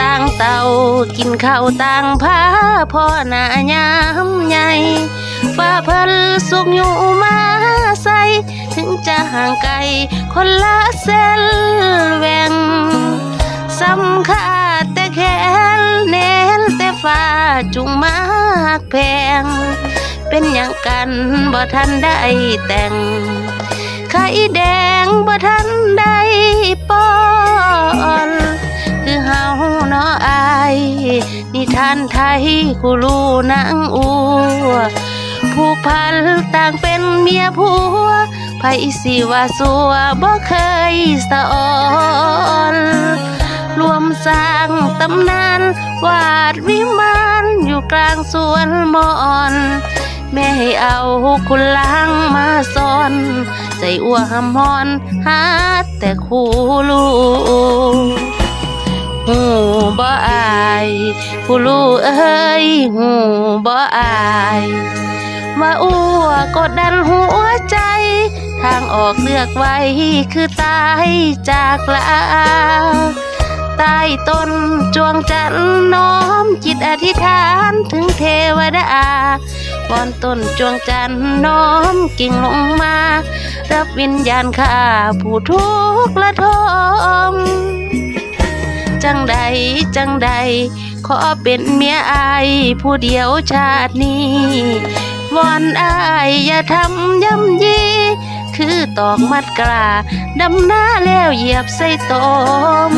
ต่างเต่ากินข้าวต่างพาพ่อหน้ายามใหญ่ฟ้าเพิ่นสุกอยู่มาใสถึงจะห่างไกลคนละเส้นแหวงสำคัญแต่แค่เน้นแต่ฟ้าจุงมากแพง เป็นอย่างกันบ่ทันได้แต่งไข่แดงบ่ทันได้ นิทานไทยกูรู้นางอัวผูกพันต่างเป็นเมียผัวไผสิว่าสัวบ่เคยสะออนรวมสร้างตำนานวาดวิมานอยู่กลางสวนมอนแม่ให้เอาคุณล้างมาซ่อน ใจอ้วหำฮอนหาแต่คู่ลูหูบ่อาย ผู้ลูกเอ้ยหูบ่อายว่าอ้วกดดันหัวใจ ทางออกเลือกไว้คือตายจากลาใต้ต้นจวงจันทร์น้อมจิตอธิษฐานถึงเทวดาบอนต้นจวงจันทร์น้อมกิ่งลงมา รับวิญญาณข้าผู้ทุกข์ละทม จังใดจังใด ขอเป็นเมียอายผู้เดียวชาตินี้วอนอายอย่าทำย่ำยีคือตอกมัดกลาดำหน้าแล้วเหยียบใส่ตม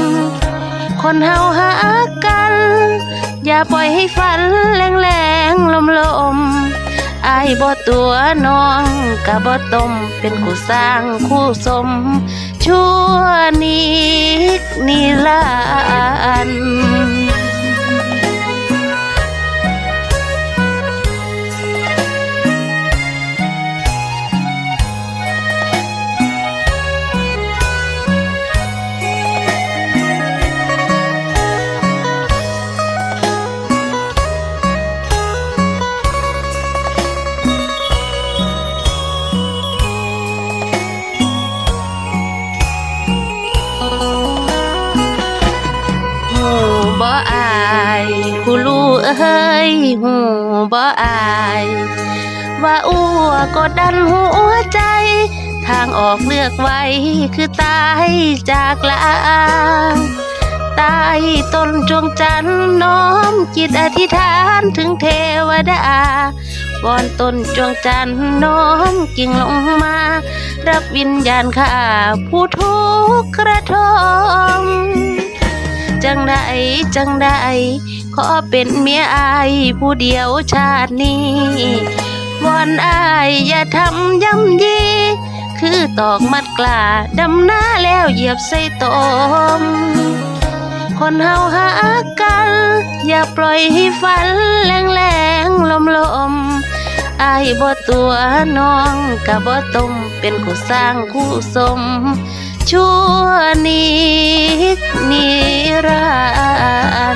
คนเฮาหากัน อย่าปล่อยให้ฝันแรงแรงลมลมอายบ่ตัวน้องกะบ่ตมเป็นคู่สร้างคู่สม ชั่วนิกนิรันดร์ายผู้ลูกเอ้ยหูบ่อาย ว่าอ้วกดดันหัวใจ ทางออกเลือกไว้คือตายจากลาใต้ต้นจวงจันทร์น้อมจิตอธิษฐานถึงเทวดาวอนต้นจวงจันทร์น้อมกิ่งลงมา รับวิญญาณข้าผู้ทุกข์กระทม จังใดจังใดขอเป็นเมียอายผู้เดียวชาตินี้วอนอายอย่าทำย่ำยีคือตอกมัดกลาดำหน้าแล้วเหยียบใส่ตมคนเฮาหากัน อย่าปล่อยให้ฝันแรงแรงลมลมอายบ่ตัวน้องกะบ่ตมเป็นคู่สร้างคู่สม ชั่วนิดนิรั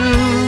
นดร์